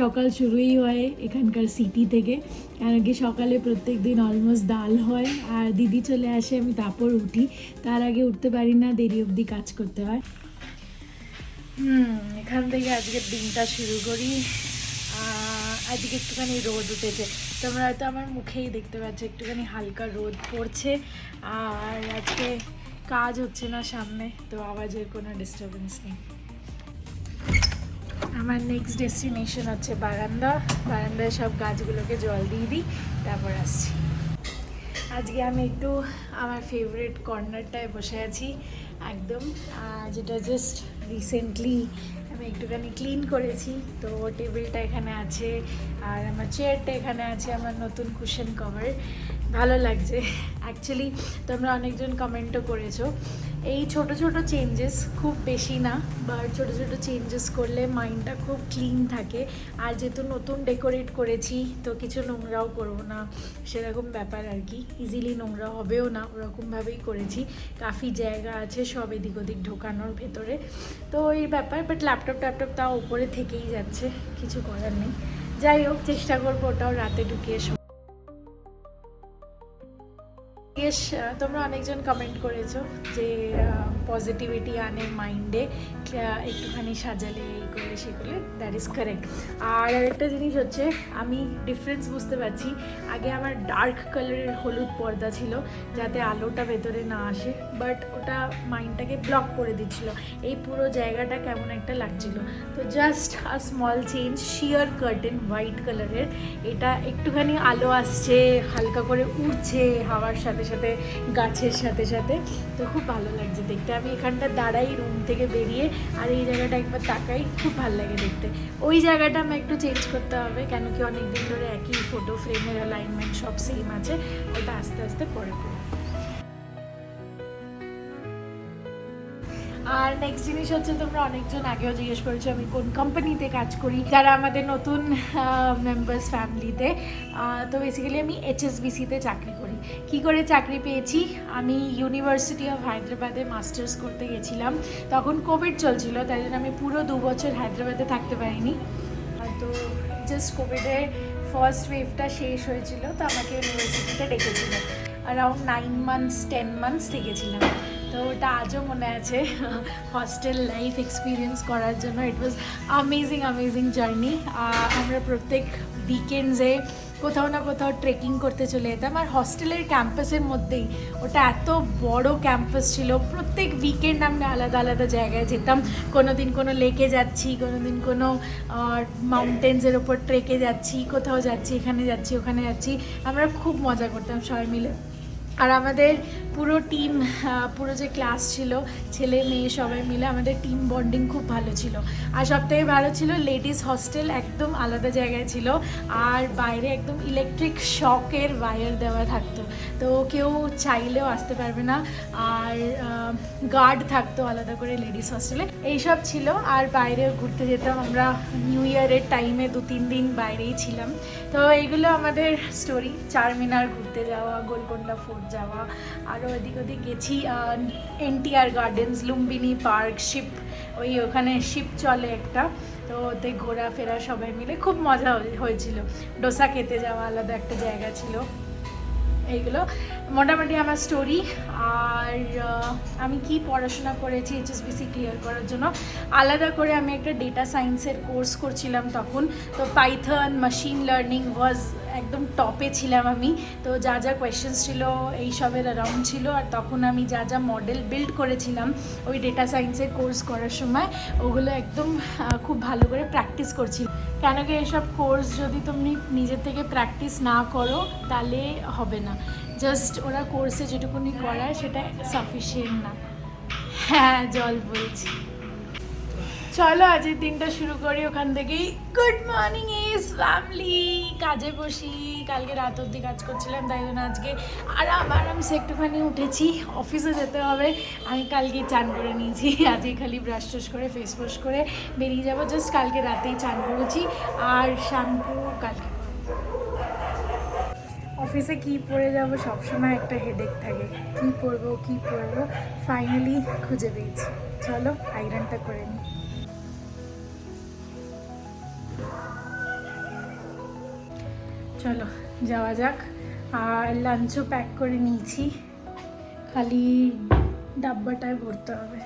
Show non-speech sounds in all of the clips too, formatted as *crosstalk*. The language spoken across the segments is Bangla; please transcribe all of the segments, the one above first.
সকাল শুরুই হয় এখানকার সিটি থেকে। কেন কি সকালে প্রত্যেক দিন অলমোস্ট ডাল হয়। আর দিদি চলে আসে, আমি তারপর উঠি। তার আগে উঠতে পারি না, দেরি অবধি কাজ করতে হয়। হুম, এখান থেকে আজকের দিনটা শুরু করি। আজকে একটুখানি রোদ উঠেছে। তোমরা হয়তো আমার মুখেই দেখতে পাচ্ছ, একটুখানি হালকা রোদ পড়ছে। আর আজকে কাজ হচ্ছে না সামনে, তো আওয়াজের কোনো ডিস্টারবেন্স নেই। আমার নেক্সট ডেস্টিনেশন হচ্ছে বারান্দা। বারান্দায় সব গাছগুলোকে জল দিয়ে দিই, তারপর আসছি। আজকে আমি একটু আমার ফেভারিট কর্নারটায় বসে আছি, একদম। যেটা জাস্ট রিসেন্টলি আমি একটুখানি ক্লিন করেছি, তো টেবিলটা এখানে আছে, আর আমার চেয়ারটা এখানে আছে, আমার নতুন কুশন কভার ভালো লাগছে। অ্যাকচুয়ালি তোমরা অনেকজন কমেন্টও করেছ। এই ছোট ছোট চেঞ্জেস খুব বেশি না বা ছোট ছোট চেঞ্জেস করলে মাইন্ডটা খুব ক্লিন থাকে। আর যেহেতু নতুন ডেকোরেট করেছি, তো কিছু নোংরাও করব না। সেরকম ব্যাপার আর কি। ইজিলি নোংরা হবেও না ওরকমভাবেই করেছি। কাফি জায়গা আছে, সব এদিক ওদিক ঢোকানোর ভেতরে। তো এই ব্যাপার বাট ল্যাপটপ ট্যাপটপ তাও উপরে থেকেই যাচ্ছে, কিছু করার নেই। যাই হোক, চেষ্টা করব ওটাও রাতে ঢুকিয়ে ইয়েস তোমরা অনেকজন কমেন্ট করেছ যে পজিটিভিটি আনে মাইন্ডে একটুখানি সাজালে, এই করলে সে করলে দ্যাট ইজ কারেক্ট আর একটা জিনিস হচ্ছে, আমি ডিফারেন্স বুঝতে পারছি। আগে আমার ডার্ক কালারের হলুদ পর্দা ছিল, যাতে আলোটা ভেতরে না আসে। বাট ওটা মাইন্ডটাকে ব্লক করে দিচ্ছিল। এই পুরো জায়গাটা কেমন একটা লাগছিল। তো just a small change sheer curtain white কালারের এটা একটুখানি আলো আসছে, হালকা করে উড়ছে হাওয়ার সাথে সাথে, গাছের সাথে সাথে। তো খুব ভালো লাগছে দেখতে। আমি এখানটা দাঁড়াই রুম থেকে বেরিয়ে আর এই জায়গাটা একবার তাকাই, খুব ভালো লাগে দেখতে। ওই জায়গাটা আমি একটু চেঞ্জ করতে হবে, কেন কি অনেক দিন ধরে একই ফটো ফ্রেমের অ্যালাইনমেন্ট সব সেম আছে। ওটা আস্তে আস্তে পরে করব আর নেক্সট জিনিস হচ্ছে তোমরা অনেকজন আগেও জিজ্ঞেস করেছ, আমি কোন কোম্পানিতে কাজ করি? যারা আমাদের নতুন মেম্বার্স ফ্যামিলিতে তো বেসিক্যালি আমি এইচএসবিসিতে চাকরি করি। কি করে চাকরি পেয়েছি? আমি ইউনিভার্সিটি অফ হায়দ্রাবাদে মাস্টার্স করতে গেছিলাম। তখন কোভিড চলছিল, তাই জন্য আমি পুরো দু বছর হায়দ্রাবাদে থাকতে পারিনি। তো জাস্ট কোভিডের ফার্স্ট ওয়েভটা শেষ হয়েছিল, তো আমাকে ইউনিভার্সিটিতে ডেকেছিল। Around nine months ten months থেকেছিলাম তো ওটা আজও মনে আছে হস্টেল লাইফ এক্সপিরিয়েন্স করার জন্য। It was amazing amazing journey আমরা প্রত্যেক উইকেন্ডসে কোথাও না কোথাও ট্রেকিং করতে চলে যেতাম। আর হস্টেলের ক্যাম্পাসের মধ্যেই ওটা এত বড় ক্যাম্পাস ছিল। প্রত্যেক উইকেন্ড আমরা আলাদা আলাদা জায়গায় যেতাম। কোনো দিন কোনো লেকে যাচ্ছি কোনো দিন কোনো মাউন্টেন্সের ওপর ট্রেকে যাচ্ছি, কোথাও যাচ্ছি, এখানে যাচ্ছি, ওখানে যাচ্ছি। আমরা খুব মজা করতাম সবাই মিলে। আর আমাদের পুরো টিম পুরো যে ক্লাস ছিল, ছেলে, মেয়ে সবাই মিলে আমাদের টিম বন্ডিং খুব ভালো ছিল। আর সবথেকে ভালো ছিল লেডিস হস্টেল একদম আলাদা জায়গায় ছিল, আর বাইরে একদম ইলেকট্রিক শকের ওয়্যার দেওয়া থাকতো। তো কেউ চাইলেও আসতে পারবে না, আর গার্ড থাকতো আলাদা করে লেডিস হস্টেলে এইসব ছিল, আর বাইরে ঘুরতে যেতাম। আমরা নিউ ইয়ারের টাইমে দু তিন দিন বাইরেই ছিলাম। তো এইগুলো আমাদের স্টোরি চারমিনার ঘুরতে যাওয়া, গোলকোন্ডা ফোর্ট যাওয়া আরও এদিক ওদিক গেছি NTR gardens Lumbini park ship ওই ওখানে শিপ চলে একটা। তো ওতে ঘোরাফেরা সবাই মিলে খুব মজা হয়ে- হয়েছিল। ডোসা খেতে যাওয়া আলাদা একটা জায়গা ছিল। এইগুলো। মোটামুটি আমার স্টোরি আর আমি কি পড়াশোনা করেছি এইচএসবিসি ক্লিয়ার করার জন্য। আলাদা করে আমি একটা ডেটা সায়েন্সের কোর্স করছিলাম তখন। তো পাইথন মেশিন লার্নিং ওয়াজ একদম টপে ছিলাম আমি। তো যা যা কোয়েশ্চেন্স ছিল এইসবের অ্যারাউন্ড ছিল। আর তখন আমি যা যা মডেল বিল্ড করেছিলাম ওই ডেটা সায়েন্সের কোর্স করার সময়, ওগুলো একদম খুব ভালো করে প্র্যাকটিস করছি। কেন কি এইসব কোর্স যদি তুমি নিজের থেকে প্র্যাকটিস না করো, তাহলে হবে না। জাস্ট ওরা কোর্সে যেটুকুনি করায় সেটা সাফিসিয়েন্ট না। হ্যাঁ জল বলছি। চলো, আজকের দিনটা শুরু করি ওখান থেকেই। গুড মর্নিং ইজ ফ্যামিলি কাজে বসি। কালকে রাত অবধি কাজ করছিলাম, তাই জন্য আজকে আরাম আরামসে একটুখানি উঠেছি। অফিসে যেতে হবে। আমি কালকে চান করে নিয়েছি। আজকে খালি ব্রাশ ট্রাশ করে ফেস ওয়াশ করে বেরিয়ে যাব। জাস্ট কালকে রাতেই চান করেছি। আর শ্যাম্পু কালকে অফিসে কি পরে যাব, সবসময় একটা হেডেক থাকে। কি পরবো কি পরবো ফাইনালি খুঁজে পেয়েছি। চলো আইরনটা করে নিই চলো, যাওয়া যাক। আর লাঞ্চও প্যাক করে নিয়েছি। খালি ডাব্বাটায় ভরতে হবে।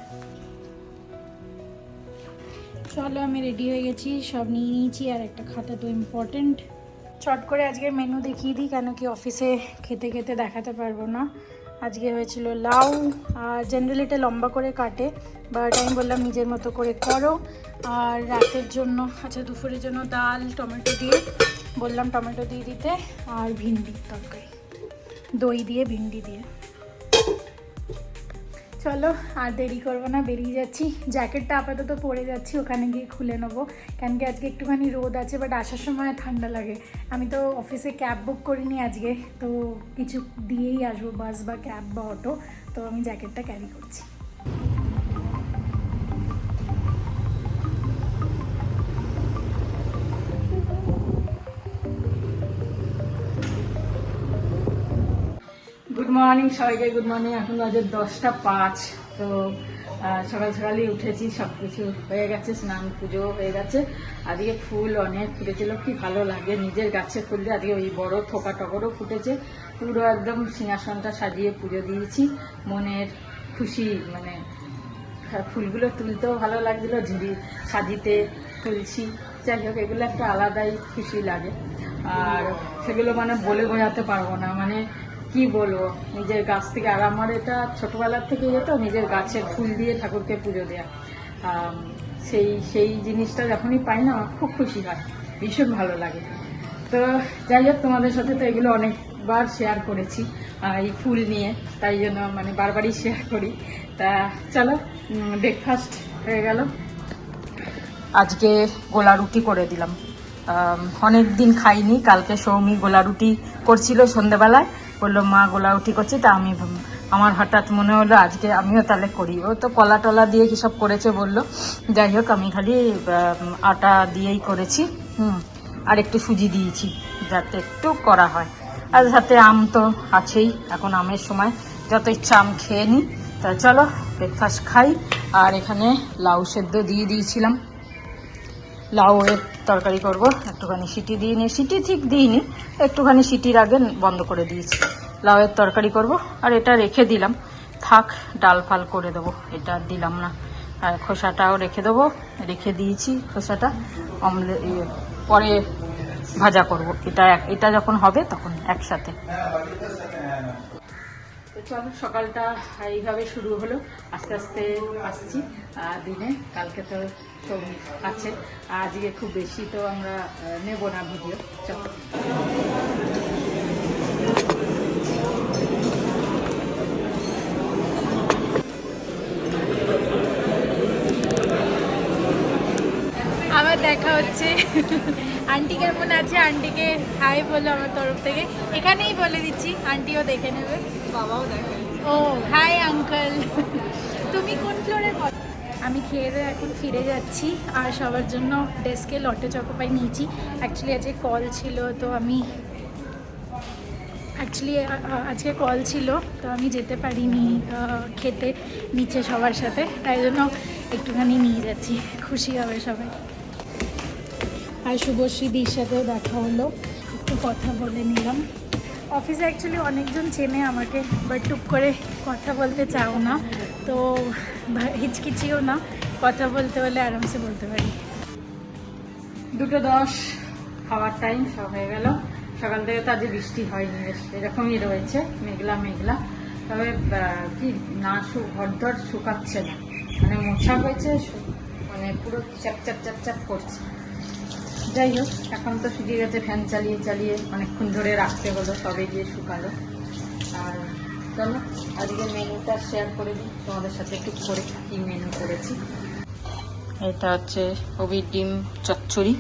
চলো, আমি রেডি হয়ে গেছি। সব নিয়ে নিয়েছি আর একটা খাতা তো ইম্পর্টেন্ট চট করে আজকের মেনু দেখিয়ে দিই কেন কি অফিসে খেতে খেতে দেখাতে পারব না। আজকে হয়েছিল লাউ, আর জেনারেলি এটা লম্বা করে কাটে বাট আমি বললাম নিজের মতো করে করো। আর রাতের জন্য আচ্ছা দুপুরের জন্য ডাল, টমেটো দিয়ে, বললাম টমেটো দিয়ে দিতে, আর ভিন্ডি তরকারি। দই দিয়ে, ভিন্ডি দিয়ে। চলো, আর দেরি করব না, বেরিয়ে যাচ্ছি। জ্যাকেটটা আপাতত পরে যাচ্ছি, ওখানে গিয়ে খুলে নেব। কেন কি আজকে একটুখানি রোদ আছে বাট আসার সময় ঠান্ডা লাগে। আমি তো অফিসে ক্যাব বুক করিনি আজকে, তো কিছু দিয়েই আসব বাস বা ক্যাব বা অটো তো আমি জ্যাকেটটা ক্যারি করছি। মর্নিং সবাইকে গুড মর্নিং এখন বাজে দশটা পাঁচ তো সকাল সকালই উঠেছি সব কিছু হয়ে গেছে স্নান পুজো হয়ে গেছে। আজকে ফুল অনেক ফুটেছিল কি ভালো লাগে নিজের গাছে ফুল দিয়ে। আজকে ওই বড় থোকা টকরও ফুটেছে। পুরো একদম সিংহাসনটা সাজিয়ে পুজো দিয়েছি। মনের খুশি মানে হ্যাঁ, ফুলগুলো তুলতেও ভালো লাগছিল ঝুড়ি সাজিতে তুলছি। যাই হোক এগুলো একটা আলাদাই খুশি লাগে। আর সেগুলো মানে বলে বোঝাতে পারব না। মানে কি বলব? নিজের গাছ থেকে, আর আমার এটা ছোটবেলার থেকে যেত নিজের গাছের ফুল দিয়ে ঠাকুরকে পুজো দেওয়া সেই সেই জিনিসটা যখনই পাই না, আমার খুব খুশি হয়। ভীষণ ভালো লাগে। তো যাই হোক, তোমাদের সাথে তো এগুলো অনেকবার শেয়ার করেছি এই ফুল নিয়ে। তাই জন্য মানে বারবারই শেয়ার করি। তা চলো ব্রেকফাস্ট হয়ে গেল। আজকে গোলা রুটি করে দিলাম। অনেক দিন খাইনি, কালকে সৌমি গোলা রুটি করছিল সন্ধেবেলায়। বলল মা গোলা রুটি করছি, তা আমি আমার হঠাৎ মনে হলো আজকে আমিও তাহলে করি। ও তো কলা টলা দিয়ে কি সব করেছে বলল। যাই হোক, আমি খালি আটা দিয়েই করেছি, হুম, আর একটু সুজি দিয়েছি, যাতে একটু করা হয়। আর সাথে আম তো আছেই, এখন আমের সময়। যত ইচ্ছা আম খেয়ে নিই তা চলো ব্রেকফাস্ট খাই। আর এখানে লাউ সেদ্ধ দিয়ে দিয়েছিলাম। লাউ এর তরকারি করব। একটুখানি সিটি দিয়ে নিয়ে সিটি ঠিক দিইনি একটুখানি সিটির আগে বন্ধ করে দিয়েছি। লাউয়ের তরকারি করব আর এটা রেখে দিলাম। থাক ডাল ফাল করে দেবো। এটা দিলাম না। আর খোসাটাও রেখে দেবো। রেখে দিয়েছি খোসাটা। অমলে ইয়ে, পরে ভাজা করব। এটা এটা যখন হবে তখন একসাথে। চলো সকালটা এইভাবে শুরু হলো। আস্তে আস্তে আসছি। দিনে কালকে তো ছবি আছে। আজকে খুব বেশি তো আমরা নেব না ভিডিও। চলো। আবার দেখা হচ্ছে। আন্টি কেমন আছে? আন্টিকে হাই বলো আমার তরফ থেকে। এখানেই বলে দিচ্ছি আন্টিও দেখে নেবে। বাবাও দেখে। ও হাই আঙ্কল তুমি কোন ফ্লোরে আমি খেয়ে দিয়ে এখন ফিরে যাচ্ছি, আর সবার জন্য ডেস্কে লটে চকোপাই নিয়েছি। অ্যাকচুয়ালি আজকে কল ছিল, তো আমি অ্যাকচুয়ালি আজকে কল ছিল, তো আমি যেতে পারিনি খেতে নিচে সবার সাথে, তাই জন্য একটুখানি নিয়ে যাচ্ছি। খুশি হবে সবাই। আর শুভশ্রীদির সাথেও দেখা হলো, একটু কথা বলে নিলাম। অফিসে অ্যাকচুয়ালি অনেকজন চেনে আমাকে বাট টুক করে কথা বলতে চাও না। তো হিচকিচিও না, কথা বলতে হলে আরামসে বলতে পারি। দুটো দশ, খাওয়ার টাইম সব হয়ে গেল। সকাল থেকে তো আজকে বৃষ্টি হয়নি এরকমই রয়েছে, মেঘলা মেঘলা। তবে কি, না শু শুকাচ্ছে না। মানে মোছা হয়েছে মানে পুরো চ্যাপ চ্যাপ চ্যাপ চ্যাপ করছে। যাই হোক, এখন তো শুকিয়ে গেছে ফ্যান চালিয়ে চালিয়ে অনেকক্ষণ ধরে রাখতে হলো তবে গিয়ে শুকালো। আর চলো আজকে মেনুটা শেয়ার করে দিই। তোমাদের সাথে একটু করে কি মেনু করেছি। এটা হচ্ছে কবির ডিম চচ্চড়ি।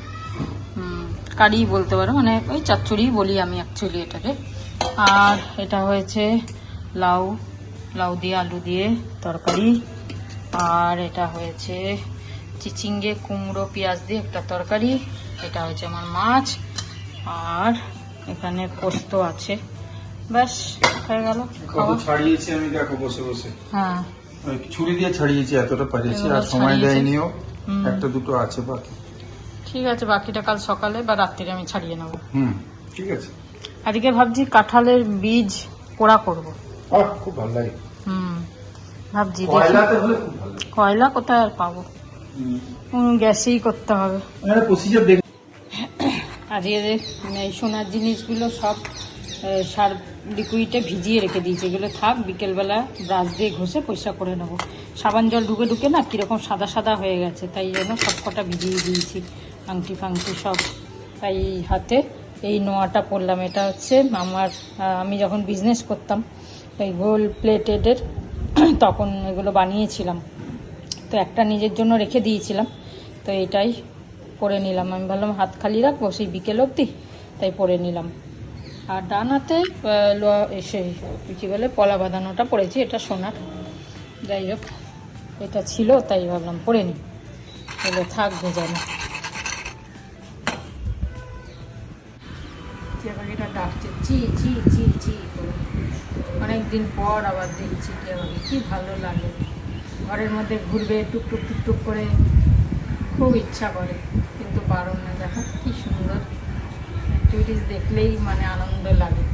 কারি বলতে পারো মানে ওই চচ্চড়ি বলি আমি অ্যাকচুয়ালি এটাকে। আর এটা হয়েছে লাউ লাউ দিয়ে আলু দিয়ে তরকারি। আর এটা হয়েছে চিচিঙ্গে, কুমড়ো, পেঁয়াজ দিয়ে একটা তরকারি। এটা হচ্ছে আমার মাছ আর এখানে পোস্ত আছে। ব্যাস হয়ে গেল। ছাড়িয়েছি আমি দেখো বসে বসে। হ্যাঁ। ছুরি দিয়ে ছাড়িয়েছি এতটা পারিয়েছি আর সময়। দেয়নিও একটা দুটো আছে বাকি। ঠিক আছে বাকিটা কাল সকালে বা রাত্রিরে আমি ছাড়িয়ে নেব। হুম ঠিক আছে। আজকে ভাবছি কাঁঠালের বীজ পোড়া করব। আহ খুব ভালো লাগে। হুম ভাবছি কয়লা কোথায় আর পাবো? গ্যাসেই করতে হবে। মানে প্রসিজার দেখ আজকে যে এই সোনার জিনিসগুলো সব সার লিকুইডে ভিজিয়ে রেখে দিয়েছি। এগুলো থাক, বিকেলবেলা ব্রাশ দিয়ে ঘষে পরিষ্কার করে নেব। সাবান জল ঢুকে ঢুকে না কীরকম সাদা সাদা হয়ে গেছে, তাই জন্য সব কটা ভিজিয়ে দিয়েছি। আংটি ফাংটি সব তাই হাতে। এই নোয়াটা পরলাম, এটা হচ্ছে আমার আমি যখন বিজনেস করতাম, এই গোল প্লেটেডের তখন এগুলো বানিয়েছিলাম। তো একটা নিজের জন্য রেখে দিয়েছিলাম, তো এটাই পরে নিলাম। আমি ভাবলাম হাত খালি রাখব, সেই বিকেল অবধি, তাই পরে নিলাম। আর ডান হাতে এসে কী বলে, পলা বাঁধানোটা পড়েছি এটা সোনার। যাই হোক, এটা ছিল, তাই ভাবলাম পরে নিই। এগুলো থাক ভেজানো। টিয়াপাখিটা ডাকছে চি চি অনেকদিন পর আবার দেখছি কি ভালো লাগে। ঘরের মধ্যে ঘুরবে, টুকটুক টুকটুক করে। খুব ইচ্ছা করে কিন্তু বারণ না। দেখো কি সুন্দর। অ্যাক্টিভিটিস দেখলেই মানে আনন্দ লাগে।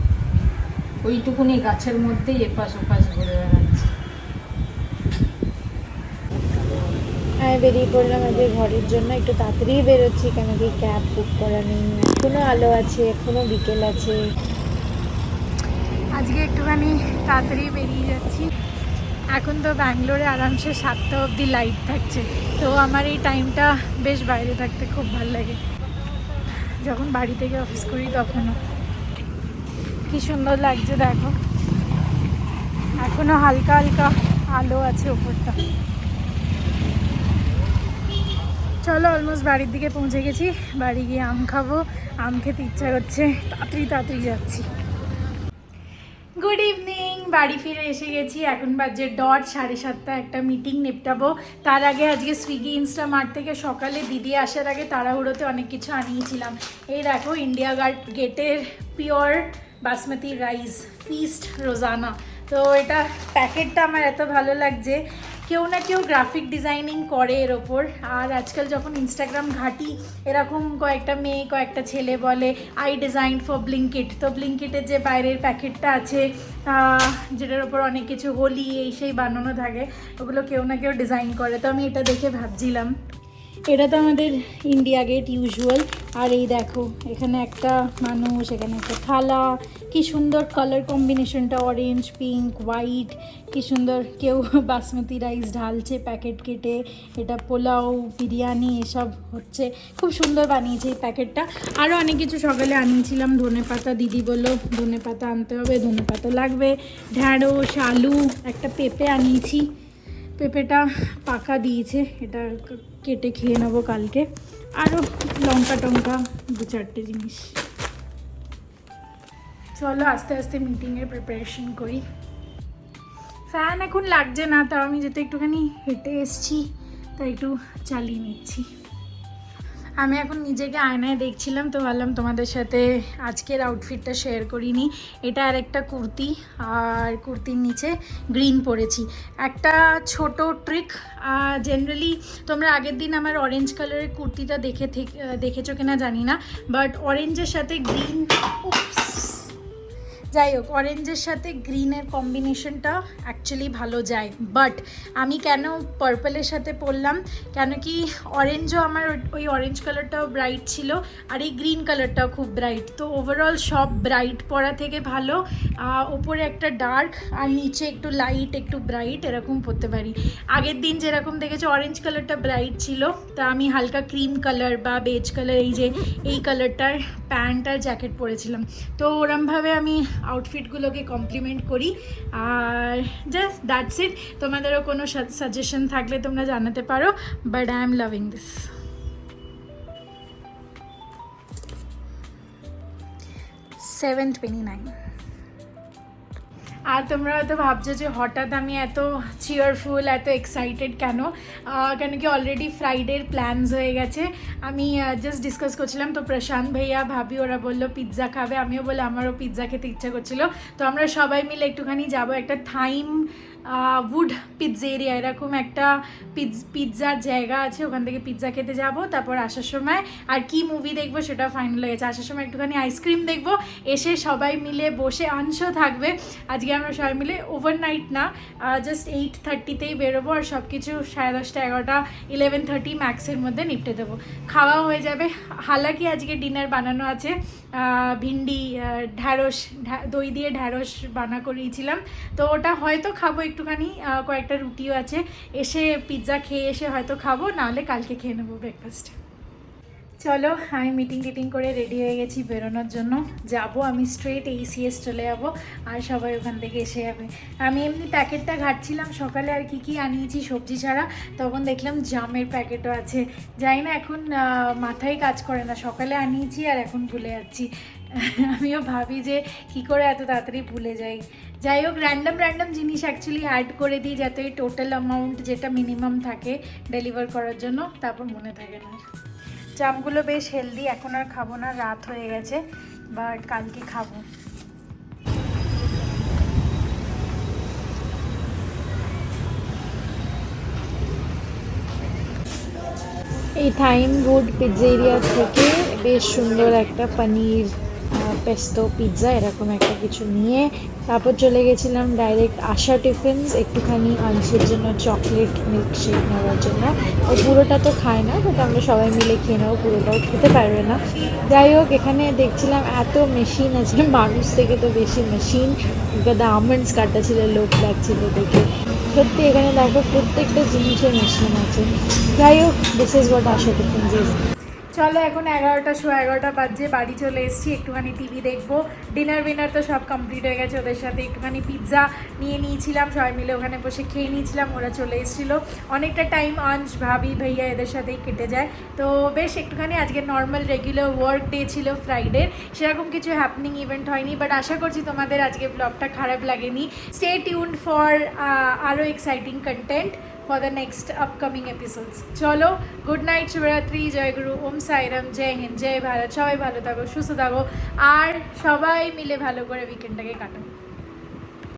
ওইটুকুনি গাছের মধ্যেই এপাশ ওপাশ ঘুরে বেড়াচ্ছে। আমি বেরিয়ে পড়লাম আজকে ঘরের জন্য। একটু তাড়াতাড়ি বেরোচ্ছি কেন কি ক্যাব বুক করা নেই। এখনও আলো আছে এখনও বিকেল আছে। আজকে একটুখানি তাড়াতাড়ি বেরিয়ে যাচ্ছি। এখন তো ব্যাঙ্গালোরে আরামসে সাতটা অবধি লাইট থাকছে। তো আমার এই টাইমটা বেশ বাইরে থাকতে খুব ভালো লাগে। যখন বাড়ি থেকে অফিস করি তখনও। কি সুন্দর লাগছে, দেখো। এখনও হালকা হালকা আলো আছে ওপরটা। চলো অলমোস্ট বাড়ির দিকে পৌঁছে গেছি। বাড়ি গিয়ে আম খাব। আম খেতে ইচ্ছা করছে। তাড়াতাড়ি তাড়াতাড়ি যাচ্ছি। গুড ইভিনিং বাড়ি ফিরে এসে গেছি। এখন বাজে ডট সাড়ে সাতটা, একটা মিটিং নেপটাবো। তার আগে আজকে সুইগি ইনস্টামার্ট থেকে সকালে দিদি আসার আগে তাড়াহুড়োতে অনেক কিছু আনিয়েছিলাম। এই দেখো ইন্ডিয়া গার্ড গেটের pure basmati rice feast Rozana. তো এটা প্যাকেটটা আমার এত ভালো লাগছে। কেউ না কেউ গ্রাফিক ডিজাইনিং করে এর ওপর। আর আজকাল যখন ইনস্টাগ্রাম ঘাঁটি, এরকম কয়েকটা মেয়ে, কয়েকটা ছেলে বলে আই ডিজাইন ফর ব্লিঙ্কিট তো ব্লিঙ্কিটের যে বাইরের প্যাকেটটা আছে যেটার ওপর অনেক কিছু হোলি, এই সেই বানানো থাকে, ওগুলো কেউ না কেউ ডিজাইন করে। তো আমি এটা দেখে ভাবছিলাম। এটা তো আমাদের ইন্ডিয়া গেট ইউজুয়াল আর এই দেখো, এখানে একটা মানুষ, এখানে একটা থালা। কি সুন্দর কালার কম্বিনেশনটা অরেঞ্জ পিঙ্ক হোয়াইট কি সুন্দর কেউ *laughs* বাসমতি রাইস ঢালছে প্যাকেট কেটে। এটা পোলাও, বিরিয়ানি, এসব হচ্ছে। খুব সুন্দর বানিয়েছে এই প্যাকেটটা আরও অনেক কিছু সকালে আনিয়েছিলাম। ধনে পাতা দিদি বলল, ধনে পাতা আনতে হবে, ধনে পাতা লাগবে। ঢ্যাঁড়স, আলু, একটা পেঁপে আনিয়েছি। পেঁপেটা পাকা দিয়েছে, এটা কেটে খেয়ে নেব কালকে। আরও লঙ্কা টঙ্কা, দু চারটে জিনিস। চলো আস্তে আস্তে মিটিংয়ের প্রিপারেশন করি। ফ্যান এখন লাগছে না, তাও আমি যেতে একটুখানি হেঁটে এসছি, তাই একটু চালিয়ে নিচ্ছি। আমি এখন নিজেকে আয়নায় দেখছিলাম তো ভাবলাম তোমাদের সাথে আজকের আউটফিটটা শেয়ার করিনি। এটা আর একটা কুর্তি, আর কুর্তির নিচে গ্রিন পরেছি। একটা ছোট ট্রিক জেনারেলি তোমরা আগের দিন আমার অরেঞ্জ কালারের কুর্তিটা দেখে দেখেছ কিনা জানি না বাট অরেঞ্জের সাথে গ্রিন যাই হোক অরেঞ্জের সাথে গ্রিনের কম্বিনেশনটা অ্যাকচুয়ালি ভালো যায়। বাট আমি কেন পার্পলের সাথে পরলাম? কেন কি অরেঞ্জও আমার ওই- অরেঞ্জ কালারটাও ব্রাইট ছিল, আর এই গ্রিন কালারটাও খুব ব্রাইট তো ওভারঅল সব ব্রাইট পরা থেকে ভালো। ওপরে একটা ডার্ক আর নিচে একটু লাইট একটু ব্রাইট এরকম পরতে পারি। আগের দিন যেরকম দেখেছ অরেঞ্জ কালারটা ব্রাইট ছিল, তা আমি হালকা ক্রিম কালার বা বেজ কালার এই যে, এই কালারটার প্যান্ট আর জ্যাকেট পরেছিলাম। তো ওরমভাবে আমি আউটফিটগুলোকে কমপ্লিমেন্ট করি। আর জাস্ট দ্যাটস ইট তোমাদেরও কোনো সাজেশন থাকলে তোমরা জানাতে পারো। But I am loving this seven twenty nine আর তোমরা হয়তো ভাবছ যে হঠাৎ আমি এত চিয়ারফুল এত এক্সাইটেড কেন? কেন কি অলরেডি ফ্রাইডের প্ল্যানস হয়ে গেছে। আমি জাস্ট ডিসকাস করছিলাম তো প্রশান্ত ভাইয়া, ভাবি, ওরা বলল পিৎজা খাবে। আমিও বলে, আমারও পিৎজা খেতে ইচ্ছা করছিল। তো আমরা সবাই মিলে একটুখানি যাব একটা থাইম উড পিৎজেরিয়া এরকম একটা পিৎজ পিৎজার জায়গা আছে, ওখান থেকে পিৎজা খেতে যাব, তারপর আসার সময়, আর কি মুভি দেখব সেটা ফাইনাল হয়ে গেছে। আসার সময় একটুখানি আইসক্রিম দেখব, এসে সবাই মিলে বসে আংশও থাকবে। আজকে আমরা সবাই মিলে ওভারনাইট না জাস্ট এইট থার্টিতেই বেরোবো, আর সব কিছু সাড়ে দশটা, এগারোটা ইলেভেন থার্টি ম্যাক্সের মধ্যে নিপটে দেবো। খাওয়া হয়ে যাবে। হালাকি আজকে ডিনার বানানো আছে ভিন্ডি ঢ্যাঁড়স, ঢ্যা- দই দিয়ে ঢ্যাঁড়স বানা করিয়েছিলাম তো ওটা হয়তো খাব একটুখানি কয়েকটা রুটিও আছে। এসে পিৎজা খেয়ে এসে হয়তো খাব, নাহলে কালকে খেয়ে নেব ব্রেকফাস্ট চলো, আমি মিটিং টিটিং করে রেডি হয়ে গেছি বেরোনোর জন্য। যাব আমি স্ট্রেট এইসিএস চলে যাব, আর সবাই ওখান থেকে এসে যাবে। আমি এমনি প্যাকেটটা ঘাটছিলাম সকালে, আর কি কি আনিয়েছি সবজি ছাড়া, তখন দেখলাম জামের প্যাকেটও আছে। যাই না এখন মাথায় কাজ করে না, সকালে আনিয়েছি আর এখন ভুলে যাচ্ছি। *laughs* আমিও ভাবি যে কি করে এত তাড়াতাড়ি ভুলে যাই। যাই হোক র্যান্ডম র্যান্ডম জিনিস অ্যাকচুয়ালি অ্যাড করে দিই যাতে ওই টোটাল অ্যামাউন্ট যেটা মিনিমাম থাকে ডেলিভার করার জন্য, তারপর মনে থাকে না। জামগুলো বেশ হেলদি এখন আর খাব না, রাত হয়ে গেছে বাট কালকে খাব। এই থাইম গুড পিৎজেরিয়া থেকে বেশ সুন্দর একটা পনির পেস্তো পিৎজা এরকম একটা কিছু নিয়ে তারপর চলে গেছিলাম ডাইরেক্ট আশা টিফিনস একটুখানি আনসের জন্য চকলেট মিল্ক শেক নেওয়ার জন্য। ও পুরোটা তো খায় না বাট আমরা সবাই মিলে খেয়ে নেব, পুরোটাও খেতে পারবে না। যাই হোক, এখানে দেখছিলাম এত মেশিন আছে, মানুষ থেকে তো বেশি মেশিন দা আমন্ডস কাটা ছিল লোক লাগছিল দেখে। সত্যি এখানে দেখো, প্রত্যেকটা জিনিসের মেশিন আছে। যাই হোক this is what Asha tiffins is চলো এখন এগারোটা শো এগারোটা বাজে বাড়ি চলে এসেছি, একটুখানি টিভি দেখব। ডিনার উইনার তো সব কমপ্লিট হয়ে গেছে, ওদের সাথে একটুখানি পিৎজা নিয়ে নিয়েছিলাম, সবাই মিলে ওখানে বসে খেয়ে নিয়েছিলাম, ওরা চলে এসেছিল। অনেকটা টাইম আঞ্চ ভাবি ভাইয়া এদের সাথেই কেটে যায়। তো বেশ একটুখানি আজকে নর্মাল রেগুলার ওয়ার্ক ডে ছিল ফ্রাইডে সেরকম কিছু হ্যাপনিং ইভেন্ট হয়নি বাট আশা করছি তোমাদের আজকে ব্লগটা খারাপ লাগেনি। স্টে টিউন ফর আরও exciting content for the next upcoming episodes চলো গুড নাইট শিবরাত্রি জয় গুরু ওম সাইরাম জয় হিন্দ জয় ভারত সবাই ভালো থাকো সুস্থ থাকো আর সবাই মিলে ভালো করে উইকেন্ডটাকে কাটাও